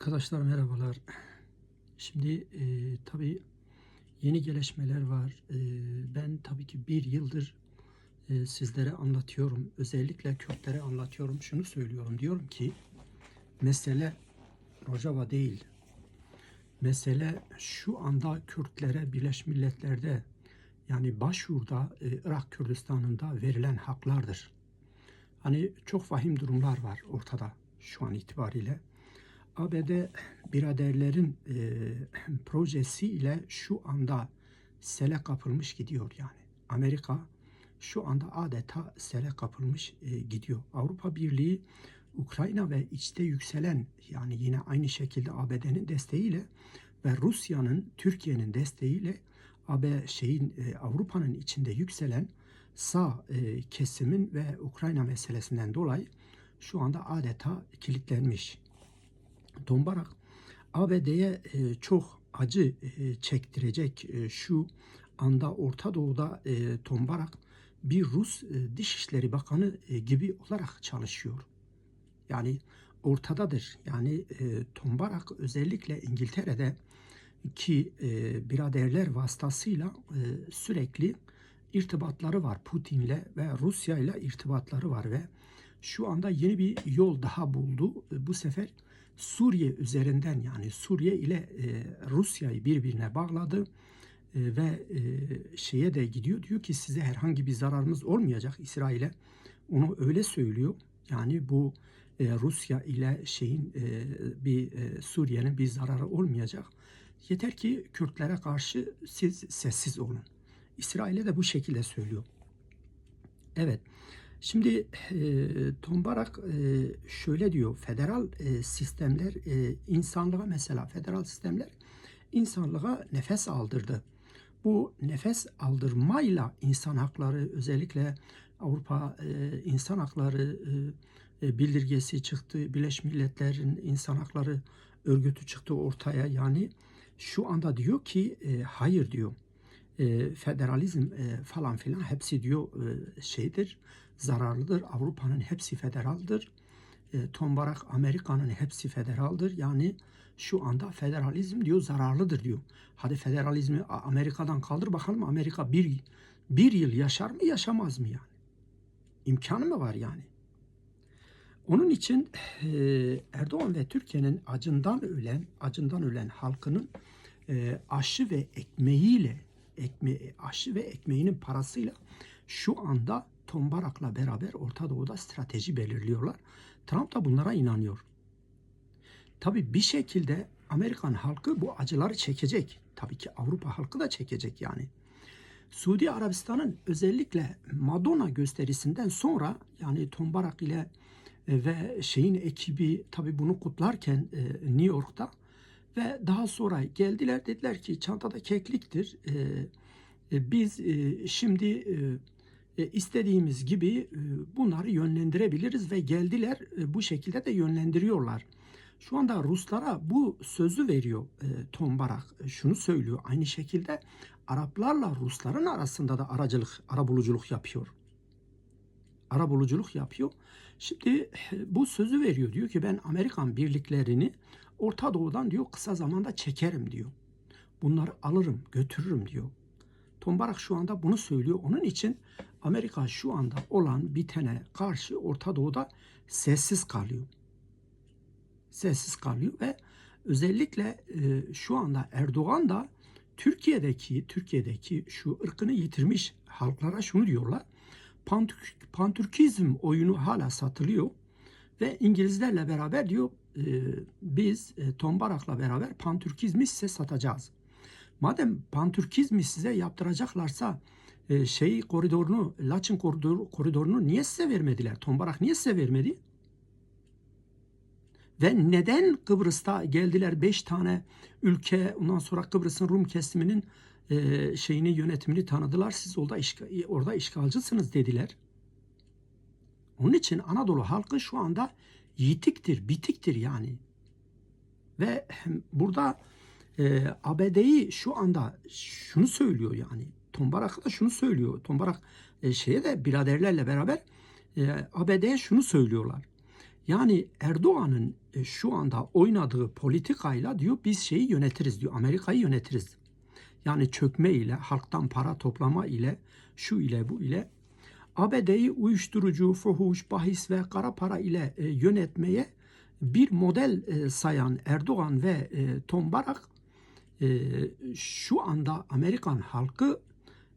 Arkadaşlar merhabalar. Şimdi e, tabii yeni gelişmeler var. E, ben tabii ki bir yıldır e, sizlere anlatıyorum. Özellikle Kürtlere anlatıyorum. Şunu söylüyorum. Diyorum ki mesele Rojava değil. Mesele şu anda Kürtlere Birleşmiş Milletler'de yani başvurda e, Irak Kürdistan'ında verilen haklardır. Hani çok vahim durumlar var ortada şu an itibariyle. ABD biraderlerin e, projesiyle şu anda sele kapılmış gidiyor yani. Amerika şu anda adeta sele kapılmış e, gidiyor. Avrupa Birliği Ukrayna ve içte yükselen yani yine aynı şekilde ABD'nin desteğiyle ve Rusya'nın Türkiye'nin desteğiyle AB şeyin e, Avrupa'nın içinde yükselen sağ e, kesimin ve Ukrayna meselesinden dolayı şu anda adeta kilitlenmiş. Tombarak ABD'ye e, çok acı e, çektirecek e, şu anda Orta Doğu'da e, Tombarak bir Rus e, Dışişleri Bakanı e, gibi olarak çalışıyor. Yani ortadadır. Yani Tombarak özellikle İngiltere'de ki biraderler vasıtasıyla sürekli irtibatları var Putin'le ve Rusya'yla irtibatları var ve şu anda yeni bir yol daha buldu. Bu sefer Suriye üzerinden yani Suriye ile e, Rusya'yı birbirine bağladı E, ve e, şeye de gidiyor diyor ki size herhangi bir zararımız olmayacak İsrail'e. Onu öyle söylüyor. Yani bu Rusya ile şeyin bir Suriye'nin bir zararı olmayacak. Yeter ki Kürtlere karşı siz sessiz olun. İsrail'e de bu şekilde söylüyor. Evet. Şimdi e, Tombarak e, şöyle diyor. Federal e, sistemler e, insanlığa mesela federal sistemler insanlığa nefes aldırdı. Bu nefes aldırmayla insan hakları özellikle Avrupa e, insan hakları e, bildirgesi çıktı. Birleşmiş Milletler'in insan hakları örgütü çıktı ortaya. Yani şu anda diyor ki e, hayır diyor. E, federalizm e, falan filan hepsi diyor e, şeydir zararlıdır. Avrupa'nın hepsi federaldır. E, Tombarak Amerika'nın hepsi federaldır. Yani şu anda federalizm diyor zararlıdır diyor. Hadi federalizmi Amerika'dan kaldır bakalım Amerika bir, bir yıl yaşar mı yaşamaz mı yani? İmkanı mı var yani? Onun için e, Erdoğan ve Türkiye'nin acından ölen, acından ölen halkının e, aşı ve ekmeğiyle, ekme, aşı ve ekmeğinin parasıyla şu anda Tombarak'la beraber Orta Doğu'da strateji belirliyorlar. Trump da bunlara inanıyor. Tabii bir şekilde Amerikan halkı bu acıları çekecek. Tabii ki Avrupa halkı da çekecek yani. Suudi Arabistan'ın özellikle Madonna gösterisinden sonra yani Tombarak ile e, ve şeyin ekibi tabii bunu kutlarken e, New York'ta ve daha sonra geldiler dediler ki çantada kekliktir. E, e, biz e, şimdi e, e, istediğimiz gibi e, bunları yönlendirebiliriz ve geldiler e, bu şekilde de yönlendiriyorlar. Şu anda Ruslara bu sözü veriyor e, Tombarak. E, şunu söylüyor. Aynı şekilde Araplarla Rusların arasında da aracılık, arabuluculuk yapıyor. Arabuluculuk yapıyor. Şimdi e, bu sözü veriyor. Diyor ki ben Amerikan birliklerini Orta Doğu'dan diyor kısa zamanda çekerim diyor. Bunları alırım, götürürüm diyor. Tombarak şu anda bunu söylüyor. Onun için Amerika şu anda olan bitene karşı Orta Doğu'da sessiz kalıyor. Sessiz kalıyor ve özellikle e, şu anda Erdoğan da Türkiye'deki Türkiye'deki şu ırkını yitirmiş halklara şunu diyorlar. Pantürk, pantürkizm oyunu hala satılıyor ve İngilizlerle beraber diyor e, biz e, Tombarak'la beraber pantürkizmi size satacağız. Madem pantürkizmi size yaptıracaklarsa şey koridorunu, koridoru, koridorunu niye size vermediler? Tombarak niye size vermedi? Ve neden Kıbrıs'ta geldiler beş tane ülke ondan sonra Kıbrıs'ın Rum kesiminin şeyini yönetimini tanıdılar. Siz orada, işga, orada işgalcısınız dediler. Onun için Anadolu halkı şu anda yitiktir, bitiktir yani. Ve burada e, ABD'yi şu anda şunu söylüyor yani. Tombarak da şunu söylüyor. Tombarak e, şeye de biraderlerle beraber e, ABD'ye şunu söylüyorlar. Yani Erdoğan'ın e, şu anda oynadığı politikayla diyor biz şeyi yönetiriz diyor. Amerika'yı yönetiriz. Yani çökme ile, halktan para toplama ile, şu ile bu ile ABD'yi uyuşturucu, fuhuş, bahis ve kara para ile e, yönetmeye bir model e, sayan Erdoğan ve e, Tom Barak e, şu anda Amerikan halkı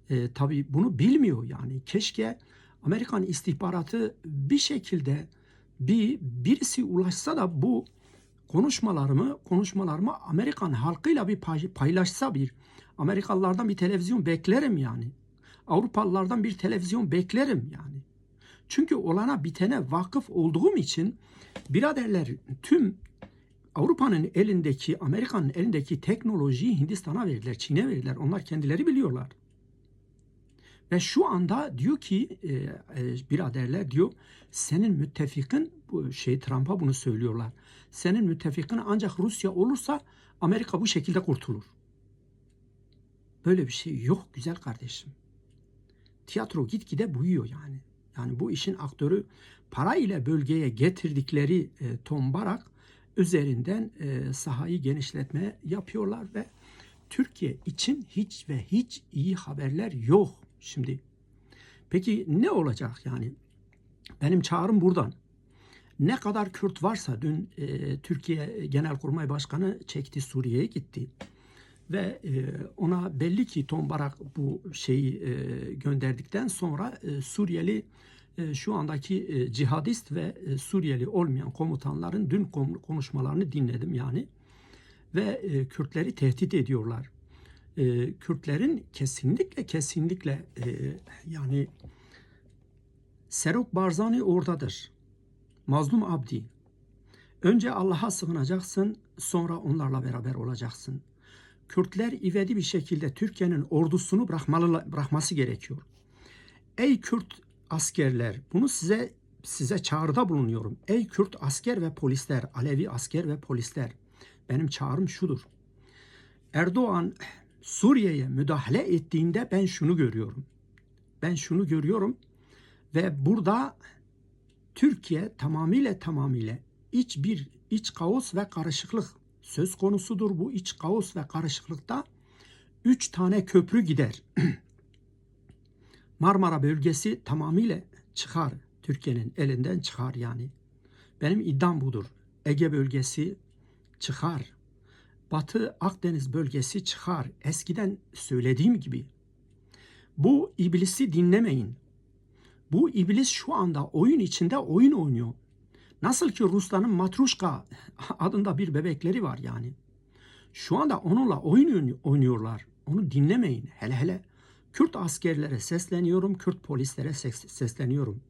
e, tabii bunu bilmiyor yani. Keşke Amerikan istihbaratı bir şekilde bir birisi ulaşsa da bu konuşmalarımı konuşmalarımı Amerikan halkıyla bir pay- paylaşsa bir Amerikalılardan bir televizyon beklerim yani. Avrupalılardan bir televizyon beklerim yani. Çünkü olana bitene vakıf olduğum için biraderler tüm Avrupa'nın elindeki, Amerika'nın elindeki teknolojiyi Hindistan'a verdiler, Çin'e verdiler. Onlar kendileri biliyorlar. Ve şu anda diyor ki e, e, biraderler diyor senin müttefikin bu şey Trump'a bunu söylüyorlar. Senin müttefikin ancak Rusya olursa Amerika bu şekilde kurtulur. Böyle bir şey yok güzel kardeşim. Tiyatro gitgide büyüyor yani. Yani bu işin aktörü para ile bölgeye getirdikleri e, Tom Barak üzerinden e, sahayı genişletme yapıyorlar ve Türkiye için hiç ve hiç iyi haberler yok şimdi. Peki ne olacak yani? Benim çağrım buradan. Ne kadar Kürt varsa dün e, Türkiye Genelkurmay Başkanı çekti Suriye'ye gitti. Ve e, ona belli ki Tom Barak bu şeyi e, gönderdikten sonra e, Suriyeli şu andaki cihadist ve Suriyeli olmayan komutanların dün konuşmalarını dinledim yani. Ve Kürtleri tehdit ediyorlar. Kürtlerin kesinlikle kesinlikle yani Serok Barzani oradadır. Mazlum Abdi. Önce Allah'a sığınacaksın, sonra onlarla beraber olacaksın. Kürtler ivedi bir şekilde Türkiye'nin ordusunu bırakmalı, bırakması gerekiyor. Ey Kürt askerler, bunu size size çağrıda bulunuyorum. Ey Kürt asker ve polisler, Alevi asker ve polisler. Benim çağrım şudur. Erdoğan Suriye'ye müdahale ettiğinde ben şunu görüyorum. Ben şunu görüyorum ve burada Türkiye tamamıyla tamamıyla iç bir iç kaos ve karışıklık söz konusudur. Bu iç kaos ve karışıklıkta üç tane köprü gider. Marmara bölgesi tamamıyla çıkar. Türkiye'nin elinden çıkar yani. Benim iddiam budur. Ege bölgesi çıkar. Batı Akdeniz bölgesi çıkar. Eskiden söylediğim gibi. Bu iblisi dinlemeyin. Bu iblis şu anda oyun içinde oyun oynuyor. Nasıl ki Rusların Matruşka adında bir bebekleri var yani. Şu anda onunla oyun oynuyorlar. Onu dinlemeyin. Hele hele Kürt askerlere sesleniyorum, Kürt polislere sesleniyorum.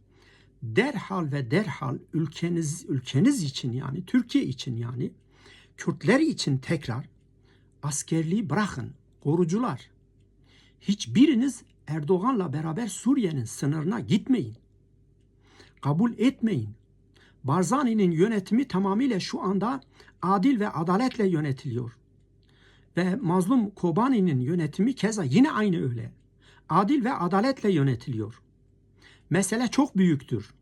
Derhal ve derhal ülkeniz ülkeniz için yani Türkiye için yani Kürtler için tekrar askerliği bırakın. Korucular. Hiçbiriniz Erdoğan'la beraber Suriye'nin sınırına gitmeyin. Kabul etmeyin. Barzani'nin yönetimi tamamıyla şu anda adil ve adaletle yönetiliyor. Ve mazlum Kobani'nin yönetimi keza yine aynı öyle. Adil ve adaletle yönetiliyor. Mesele çok büyüktür.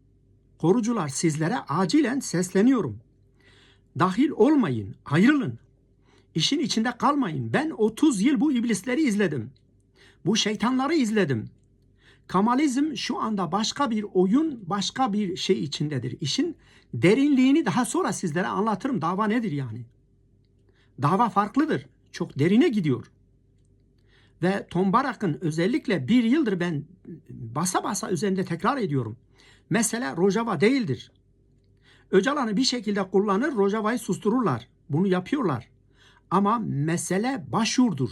Korucular sizlere acilen sesleniyorum. Dahil olmayın, ayrılın. İşin içinde kalmayın. Ben 30 yıl bu iblisleri izledim. Bu şeytanları izledim. Kamalizm şu anda başka bir oyun, başka bir şey içindedir. İşin derinliğini daha sonra sizlere anlatırım. Dava nedir yani? Dava farklıdır. Çok derine gidiyor. Ve Tom Barak'ın özellikle bir yıldır ben basa basa üzerinde tekrar ediyorum. Mesele Rojava değildir. Öcalan'ı bir şekilde kullanır, Rojava'yı sustururlar. Bunu yapıyorlar. Ama mesele başvurdur.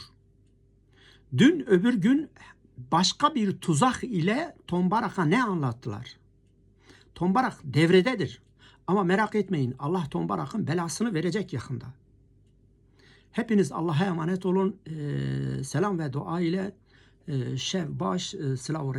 Dün öbür gün başka bir tuzak ile Tombarak'a ne anlattılar? Tombarak devrededir. Ama merak etmeyin Allah Tombarak'ın belasını verecek yakında. Hepiniz Allah'a emanet olun. Ee, selam ve dua ile e, Şev Baş e, Slav.